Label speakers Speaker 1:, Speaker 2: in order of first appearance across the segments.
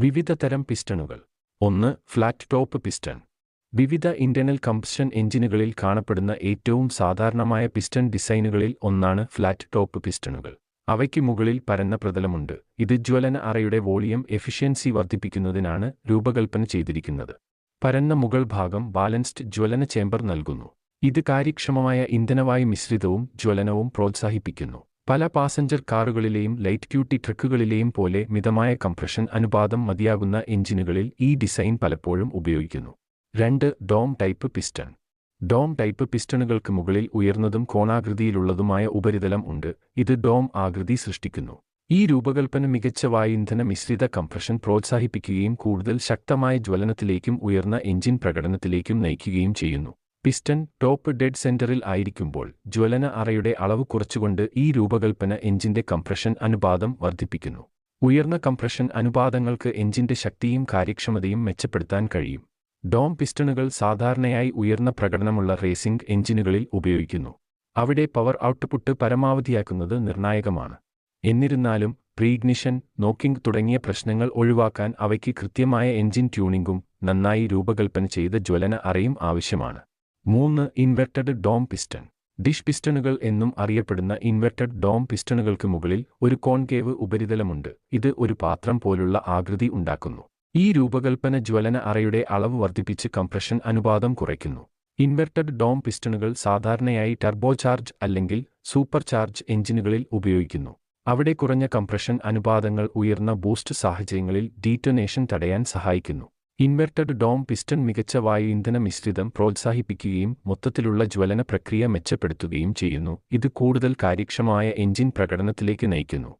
Speaker 1: വിവിധ തരം പിസ്റ്റണുകൾ. ഒന്ന് ഫ്ലാറ്റ് ടോപ്പ് പിസ്റ്റൺ. വിവിധ ഇന്റർണൽ കംപ്ഷൻ എഞ്ചിനുകളിൽ കാണപ്പെടുന്ന ഏറ്റവും സാധാരണമായ പിസ്റ്റൺ ഡിസൈനുകളിൽ ഒന്നാണ് ഫ്ലാറ്റ് ടോപ്പ് പിസ്റ്റണുകൾ. അവയ്ക്ക് മുകളിൽ പരന്ന പ്രതലമുണ്ട്. ഇത് ജ്വലന അറയുടെ വോളിയം എഫിഷ്യൻസി വർദ്ധിപ്പിക്കുന്നതിനാണ് രൂപകൽപ്പന ചെയ്തിരിക്കുന്നത്. പരന്ന മുകൾ ഭാഗം ബാലൻസ്ഡ് ജ്വലന ചേംബർ നൽകുന്നു. ഇത് കാര്യക്ഷമമായ ഇന്ധനവായു മിശ്രിതവും ജ്വലനവും പ്രോത്സാഹിപ്പിക്കുന്നു. പല പാസഞ്ചർ കാറുകളിലെയും ലൈറ്റ് ക്യൂട്ടി ട്രക്കുകളിലെയും പോലെ മിതമായ കംപ്രഷൻ അനുപാതം മതിയാകുന്ന എഞ്ചിനുകളിൽ ഈ ഡിസൈൻ പലപ്പോഴും ഉപയോഗിക്കുന്നു. രണ്ട് dome type piston. Dome type പിസ്റ്റണുകൾക്ക് മുകളിൽ ഉയർന്നതും കോണാകൃതിയിലുള്ളതുമായ ഉപരിതലം ഉണ്ട്. ഇത് ഡോം ആകൃതി സൃഷ്ടിക്കുന്നു. ഈ രൂപകൽപ്പന മികച്ച വായുന്ധന മിശ്രിത കംപ്രഷൻ പ്രോത്സാഹിപ്പിക്കുകയും കൂടുതൽ ശക്തമായ ജ്വലനത്തിലേക്കും ഉയർന്ന എഞ്ചിൻ പ്രകടനത്തിലേക്കും നയിക്കുകയും ചെയ്യുന്നു. പിസ്റ്റൺ ടോപ്പ് ഡെഡ് സെന്ററിൽ ആയിരിക്കുമ്പോൾ ജ്വലന അറയുടെ അളവ് കുറച്ചുകൊണ്ട് ഈ രൂപകൽപ്പന എഞ്ചിന്റെ കംപ്രഷൻ അനുപാതം വർദ്ധിപ്പിക്കുന്നു. ഉയർന്ന കംപ്രഷൻ അനുപാതങ്ങൾക്ക് എഞ്ചിന്റെ ശക്തിയും കാര്യക്ഷമതയും മെച്ചപ്പെടുത്താൻ കഴിയും. ഡോം പിസ്റ്റണുകൾ സാധാരണയായി ഉയർന്ന പ്രകടനമുള്ള റേസിംഗ് എഞ്ചിനുകളിൽ ഉപയോഗിക്കുന്നു. അവിടെ പവർ ഔട്ട്പുട്ട് പരമാവധിയാക്കുന്നത് നിർണായകമാണ്. എന്നിരുന്നാലും പ്രീഗ്നിഷൻ നോക്കിംഗ് തുടങ്ങിയ പ്രശ്നങ്ങൾ ഒഴിവാക്കാൻ അവയ്ക്ക് കൃത്യമായ എഞ്ചിൻ ട്യൂണിംഗും നന്നായി രൂപകൽപ്പന ചെയ്ത ജ്വലന അറയും ആവശ്യമാണ്. മൂന്ന് ഇൻവെർട്ടഡ് ഡോം പിസ്റ്റൺ ഡിഷ് പിസ്റ്റണുകൾ എന്നും അറിയപ്പെടുന്ന ഇൻവെർട്ടഡ് ഡോം പിസ്റ്റണുകൾക്ക് മുകളിൽ ഒരു കോൺകേവ് ഉപരിതലമുണ്ട്. ഇത് ഒരു പാത്രം പോലുള്ള ആകൃതി ഉണ്ടാക്കുന്നു. ഈ രൂപകൽപ്പന ജ്വലന അറയുടെ അളവ് വർദ്ധിപ്പിച്ച് കംപ്രഷൻ അനുപാതം കുറയ്ക്കുന്നു. ഇൻവെർട്ടഡ് ഡോം പിസ്റ്റണുകൾ സാധാരണയായി ടർബോചാർജ് അല്ലെങ്കിൽ സൂപ്പർ ചാർജ് എഞ്ചിനുകളിൽ ഉപയോഗിക്കുന്നു. അവിടെ കുറഞ്ഞ കംപ്രഷൻ അനുപാതങ്ങൾ ഉയർന്ന ബൂസ്റ്റ് സാഹചര്യങ്ങളിൽ ഡീറ്റൊനേഷൻ തടയാൻ സഹായിക്കുന്നു. ഇൻവെർട്ടഡ് ഡോം പിസ്റ്റൺ മികച്ച വായു ഇന്ധന മിശ്രിതം പ്രോത്സാഹിപ്പിക്കുകയും മൊത്തത്തിലുള്ള ജ്വലന പ്രക്രിയ മെച്ചപ്പെടുത്തുകയും ചെയ്യുന്നു. ഇത് കൂടുതൽ കാര്യക്ഷമമായ എഞ്ചിൻ പ്രകടനത്തിലേക്ക് നയിക്കുന്നു.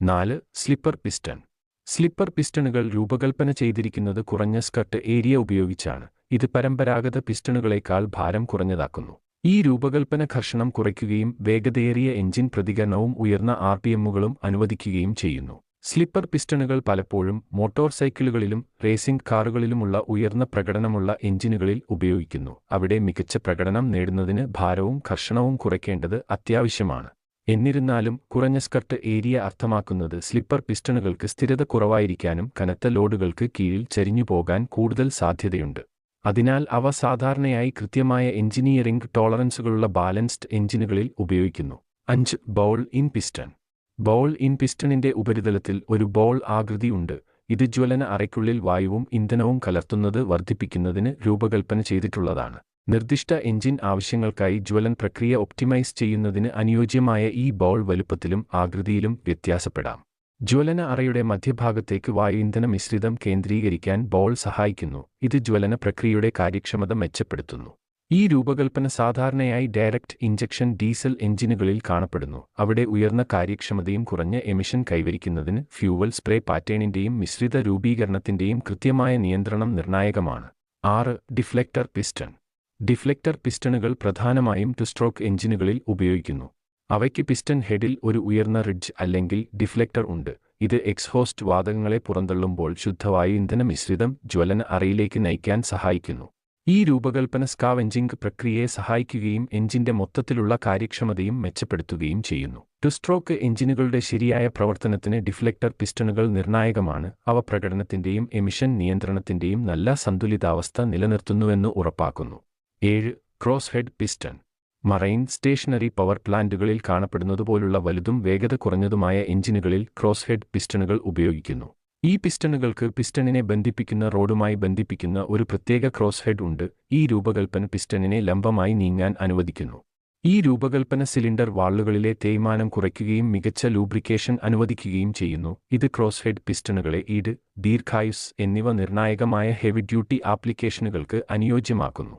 Speaker 1: നാല് സ്ലിപ്പർ പിസ്റ്റൺ. സ്ലിപ്പർ പിസ്റ്റണുകൾ രൂപകൽപ്പന ചെയ്തിരിക്കുന്നത് കുറഞ്ഞ സ്കട്ട് ഏരിയ ഉപയോഗിച്ചാണ്. ഇത് പരമ്പരാഗത പിസ്റ്റണുകളേക്കാൾ ഭാരം കുറഞ്ഞതാക്കുന്നു. ഈ രൂപകൽപ്പന ഘർഷണം കുറയ്ക്കുകയും വേഗതയേറിയ എഞ്ചിൻ പ്രതികരണവും ഉയർന്ന ആർ പി എമ്മുകളും അനുവദിക്കുകയും ചെയ്യുന്നു. സ്ലിപ്പർ പിസ്റ്റണുകൾ പലപ്പോഴും മോട്ടോർ സൈക്കിളുകളിലും റേസിംഗ് കാറുകളിലുമുള്ള ഉയർന്ന പ്രകടനമുള്ള എഞ്ചിനുകളിൽ ഉപയോഗിക്കുന്നു. അവിടെ മികച്ച പ്രകടനം നേടുന്നതിന് ഭാരവും ഘർഷണവും കുറയ്ക്കേണ്ടത് അത്യാവശ്യമാണ്. എന്നിരുന്നാലും കുറഞ്ഞ സ്കർട്ട് ഏരിയ അർത്ഥമാക്കുന്നത് സ്ലിപ്പർ പിസ്റ്റണുകൾക്ക് സ്ഥിരത കുറവായിരിക്കാനും കനത്ത ലോഡുകൾക്ക് കീഴിൽ ചരിഞ്ഞു പോകാൻ കൂടുതൽ സാധ്യതയുണ്ട്. അതിനാൽ അവ സാധാരണയായി കൃത്യമായ എഞ്ചിനീയറിംഗ് ടോളറൻസുകളുള്ള ബാലൻസ്ഡ് എഞ്ചിനുകളിൽ ഉപയോഗിക്കുന്നു. അഞ്ച് bowl in piston. Bowl in പിസ്റ്റണിന്റെ ഉപരിതലത്തിൽ ഒരു ബോൾ ആകൃതി ഉണ്ട്. ഇത് ജ്വലന അറയ്ക്കുള്ളിൽ വായുവും ഇന്ധനവും കലർത്തുന്നത് വർദ്ധിപ്പിക്കുന്നതിന് രൂപകൽപ്പന ചെയ്തിട്ടുള്ളതാണ്. നിർദ്ദിഷ്ട എഞ്ചിൻ ആവശ്യങ്ങൾക്കായി ജ്വലൻ പ്രക്രിയ ഒപ്റ്റിമൈസ് ചെയ്യുന്നതിന് അനുയോജ്യമായ ഈ ബോൾ വലുപ്പത്തിലും ആകൃതിയിലും വ്യത്യാസപ്പെടാം. ജ്വലന അറയുടെ മധ്യഭാഗത്തേക്ക് വായു ഇന്ധന മിശ്രിതം കേന്ദ്രീകരിക്കാൻ ബോൾ സഹായിക്കുന്നു. ഇത് ജ്വലന പ്രക്രിയയുടെ കാര്യക്ഷമത മെച്ചപ്പെടുത്തുന്നു. ഈ രൂപകൽപ്പന സാധാരണയായി ഡയറക്റ്റ് ഇഞ്ചക്ഷൻ ഡീസൽ എഞ്ചിനുകളിൽ കാണപ്പെടുന്നു. അവിടെ ഉയർന്ന കാര്യക്ഷമതയും കുറഞ്ഞ എമിഷൻ കൈവരിക്കുന്നതിന് ഫ്യൂവൽ സ്പ്രേ പാറ്റേണിന്റെയും മിശ്രിത രൂപീകരണത്തിന്റെയും കൃത്യമായ നിയന്ത്രണം നിർണായകമാണ്. ആറ് ഡിഫ്ലക്ടർ പിസ്റ്റൺ. ഡിഫ്ലക്ടർ പിസ്റ്റണുകൾ പ്രധാനമായും ടു സ്ട്രോക്ക് എഞ്ചിനുകളിൽ ഉപയോഗിക്കുന്നു. അവയ്ക്ക് പിസ്റ്റൺ ഹെഡിൽ ഒരു ഉയർന്ന റിഡ്ജ് അല്ലെങ്കിൽ ഡിഫ്ലക്ടർ ഉണ്ട്. ഇത് എക്സ്ഹോസ്റ്റ് വാതകങ്ങളെ പുറന്തള്ളുമ്പോൾ ശുദ്ധവായു ഇന്ധന മിശ്രിതം ജ്വലന അറയിലേക്ക് നയിക്കാൻ സഹായിക്കുന്നു. ഈ രൂപകൽപ്പന സ്കാവെഞ്ചിംഗ് പ്രക്രിയയെ സഹായിക്കുകയും എഞ്ചിന്റെ മൊത്തത്തിലുള്ള കാര്യക്ഷമതയും മെച്ചപ്പെടുത്തുകയും ചെയ്യുന്നു. ടുസ്ട്രോക്ക് എഞ്ചിനുകളുടെ ശരിയായ പ്രവർത്തനത്തിന് ഡിഫ്ലക്ടർ പിസ്റ്റണുകൾ നിർണായകമാണ്. അവ പ്രകടനത്തിന്റെയും എമിഷൻ നിയന്ത്രണത്തിന്റെയും നല്ല സന്തുലിതാവസ്ഥ നിലനിർത്തുന്നുവെന്ന് ഉറപ്പാക്കുന്നു. ഏഴ് cross head piston. Marine stationary power പ്ലാന്റുകളിൽ കാണപ്പെടുന്നതുപോലുള്ള വലുതും വേഗത കുറഞ്ഞതുമായ എഞ്ചിനുകളിൽ ക്രോസ് ഹെഡ് പിസ്റ്റണുകൾ ഉപയോഗിക്കുന്നു. ഈ പിസ്റ്റണുകൾക്ക് പിസ്റ്റണിനെ ബന്ധിപ്പിക്കുന്ന റോഡുമായി ബന്ധിപ്പിക്കുന്ന ഒരു പ്രത്യേക ക്രോസ് ഹെഡ് ഉണ്ട്. ഈ രൂപകൽപ്പന പിസ്റ്റണിനെ ലംബമായി നീങ്ങാൻ അനുവദിക്കുന്നു. ഈ രൂപകൽപ്പന സിലിണ്ടർ വാളുകളിലെ തേയ്മാനം കുറയ്ക്കുകയും മികച്ച ലൂബ്രിക്കേഷൻ അനുവദിക്കുകയും ചെയ്യുന്നു. ഇത് ക്രോസ് ഹെഡ് പിസ്റ്റണുകളെ ഈട് ദീർഘായുസ് എന്നിവ നിർണായകമായ ഹെവി ഡ്യൂട്ടി ആപ്ലിക്കേഷനുകൾക്ക് അനുയോജ്യമാക്കുന്നു.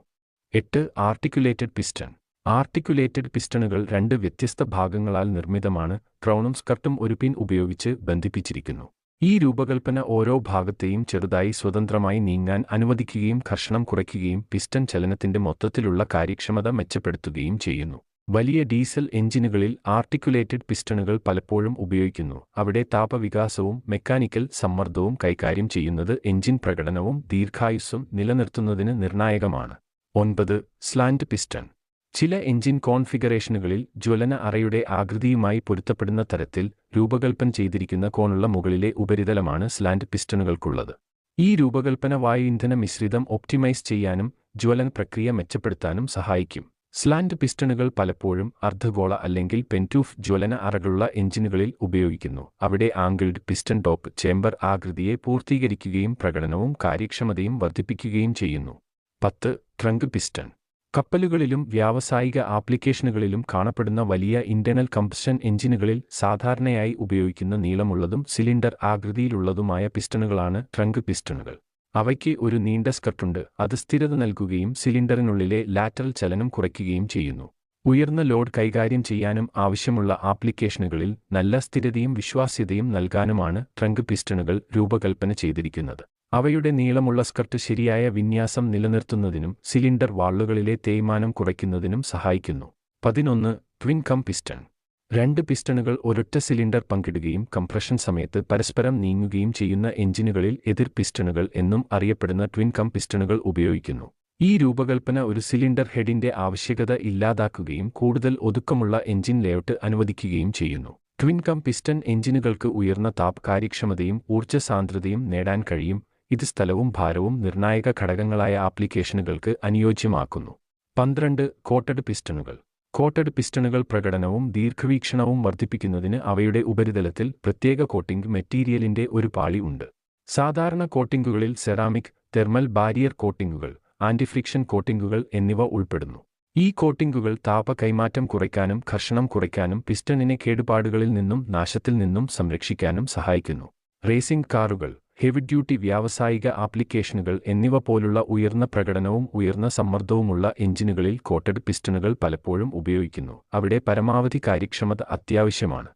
Speaker 1: എട്ട് ആർട്ടിക്കുലേറ്റഡ് പിസ്റ്റൺ. ആർട്ടിക്കുലേറ്റഡ് പിസ്റ്റണുകൾ രണ്ട് വ്യത്യസ്ത ഭാഗങ്ങളാൽ നിർമ്മിതമാണ്. ക്രൗണും സ്കർട്ടും ഒരു പിൻ ഉപയോഗിച്ച് ബന്ധിപ്പിച്ചിരിക്കുന്നു. ഈ രൂപകൽപ്പന ഓരോ ഭാഗത്തെയും ചെറുതായി സ്വതന്ത്രമായി നീങ്ങാൻ അനുവദിക്കുകയും ഘർഷണം കുറയ്ക്കുകയും പിസ്റ്റൺ ചലനത്തിന്റെ മൊത്തത്തിലുള്ള കാര്യക്ഷമത മെച്ചപ്പെടുത്തുകയും ചെയ്യുന്നു. വലിയ ഡീസൽ എഞ്ചിനുകളിൽ ആർട്ടിക്കുലേറ്റഡ് പിസ്റ്റണുകൾ പലപ്പോഴും ഉപയോഗിക്കുന്നു. അവിടെ താപവികാസവും മെക്കാനിക്കൽ സമ്മർദ്ദവും കൈകാര്യം ചെയ്യുന്നത് എഞ്ചിൻ പ്രകടനവും ദീർഘായുസ്സും നിലനിർത്തുന്നതിന് നിർണായകമാണ്. ഒൻപത് സ്ലാൻഡ് പിസ്റ്റൺ. ചില എഞ്ചിൻ കോൺഫിഗറേഷനുകളിൽ ജ്വലന അറയുടെ ആകൃതിയുമായി പൊരുത്തപ്പെടുന്ന തരത്തിൽ രൂപകൽപ്പന ചെയ്തിരിക്കുന്ന കോണുള്ള മുകളിലെ ഉപരിതലമാണ് സ്ലാൻഡ് പിസ്റ്റണുകൾക്കുള്ളത്. ഈ രൂപകൽപ്പന വായു ഇന്ധന മിശ്രിതം ഒപ്റ്റിമൈസ് ചെയ്യാനും ജ്വലന പ്രക്രിയ മെച്ചപ്പെടുത്താനും സഹായിക്കും. സ്ലാൻഡ് പിസ്റ്റണുകൾ പലപ്പോഴും അർദ്ധഗോള അല്ലെങ്കിൽ പെന്റൂഫ് ജ്വലന അറകളുള്ള എഞ്ചിനുകളിൽ ഉപയോഗിക്കുന്നു. അവിടെ ആംഗിൾഡ് പിസ്റ്റൺ ടോപ്പ് ചേംബർ ആകൃതിയെ പൂർത്തീകരിക്കുകയും പ്രകടനവും കാര്യക്ഷമതയും വർദ്ധിപ്പിക്കുകയും ചെയ്യുന്നു. പത്ത് ട്രങ്ക് പിസ്റ്റൺ. കപ്പലുകളിലും വ്യാവസായിക ആപ്ലിക്കേഷനുകളിലും കാണപ്പെടുന്ന വലിയ ഇന്റേണൽ കമ്പസ്റ്റൻ എഞ്ചിനുകളിൽ സാധാരണയായി ഉപയോഗിക്കുന്ന നീളമുള്ളതും സിലിണ്ടർ ആകൃതിയിലുള്ളതുമായ പിസ്റ്റണുകളാണ് ട്രങ്ക് പിസ്റ്റണുകൾ. അവയ്ക്ക് ഒരു നീണ്ട സ്കർട്ടുണ്ട് അത് സ്ഥിരത നൽകുകയും സിലിണ്ടറിനുള്ളിലെ ലാറ്ററൽ ചലനം കുറയ്ക്കുകയും ചെയ്യുന്നു. ഉയർന്ന ലോഡ് കൈകാര്യം ചെയ്യാനും ആവശ്യമുള്ള ആപ്ലിക്കേഷനുകളിൽ നല്ല സ്ഥിരതയും വിശ്വാസ്യതയും നൽകാനുമാണ് ട്രങ്ക് പിസ്റ്റണുകൾ രൂപകൽപ്പന ചെയ്തിരിക്കുന്നത്. അവയുടെ നീളമുള്ള സ്കർട്ട് ശരിയായ വിന്യാസം നിലനിർത്തുന്നതിനും സിലിണ്ടർ വാളുകളിലെ തേയ്മാനം കുറയ്ക്കുന്നതിനും സഹായിക്കുന്നു. പതിനൊന്ന് ട്വിൻ കം പിസ്റ്റൺ. രണ്ട് പിസ്റ്റണുകൾ ഒരൊറ്റ സിലിണ്ടർ പങ്കിടുകയും കംപ്രഷൻ സമയത്ത് പരസ്പരം നീങ്ങുകയും ചെയ്യുന്ന എഞ്ചിനുകളിൽ എതിർ പിസ്റ്റണുകൾ എന്നും അറിയപ്പെടുന്ന ട്വിൻ കം പിസ്റ്റണുകൾ ഉപയോഗിക്കുന്നു. ഈ രൂപകൽപ്പന ഒരു സിലിണ്ടർ ഹെഡിന്റെ ആവശ്യകത ഇല്ലാതാക്കുകയും കൂടുതൽ ഒതുക്കമുള്ള എഞ്ചിൻ ലേഔട്ട് അനുവദിക്കുകയും ചെയ്യുന്നു. ട്വിൻ കം പിസ്റ്റൺ എഞ്ചിനുകൾക്ക് ഉയർന്ന താപ കാര്യക്ഷമതയും ഊർജ സാന്ദ്രതയും നേടാൻ കഴിയും. ഇത് സ്ഥലവും ഭാരവും നിർണായക ഘടകങ്ങളായ ആപ്ലിക്കേഷനുകൾക്ക് അനുയോജ്യമാക്കുന്നു. പന്ത്രണ്ട് കോട്ടഡ് പിസ്റ്റണുകൾ. കോട്ടഡ് പിസ്റ്റണുകൾ പ്രകടനവും ദീർഘവീക്ഷണവും വർദ്ധിപ്പിക്കുന്നതിന് അവയുടെ ഉപരിതലത്തിൽ പ്രത്യേക കോട്ടിംഗ് മെറ്റീരിയലിന്റെ ഒരു പാളി ഉണ്ട്. സാധാരണ കോട്ടിംഗുകളിൽ സെറാമിക് തെർമൽ ബാരിയർ കോട്ടിംഗുകൾ ആന്റിഫ്രിക്ഷൻ കോട്ടിംഗുകൾ എന്നിവ ഉൾപ്പെടുന്നു. ഈ കോട്ടിംഗുകൾ താപ കൈമാറ്റം കുറയ്ക്കാനും ഘർഷണം കുറയ്ക്കാനും പിസ്റ്റണിനെ കേടുപാടുകളിൽ നിന്നും നാശത്തിൽ നിന്നും സംരക്ഷിക്കാനും സഹായിക്കുന്നു. റേസിംഗ് കാറുകൾ. ഹെവി ഡ്യൂട്ടി വ്യാവസായിക ആപ്ലിക്കേഷനുകൾ എന്നിവ പോലുള്ള ഉയർന്ന പ്രകടനവും ഉയർന്ന സമ്മർദ്ദവുമുള്ള എഞ്ചിനുകളിൽ കോട്ടഡ് പിസ്റ്റണുകൾ പലപ്പോഴും ഉപയോഗിക്കുന്നു. അവിടെ പരമാവധി കാര്യക്ഷമത അത്യാവശ്യമാണ്.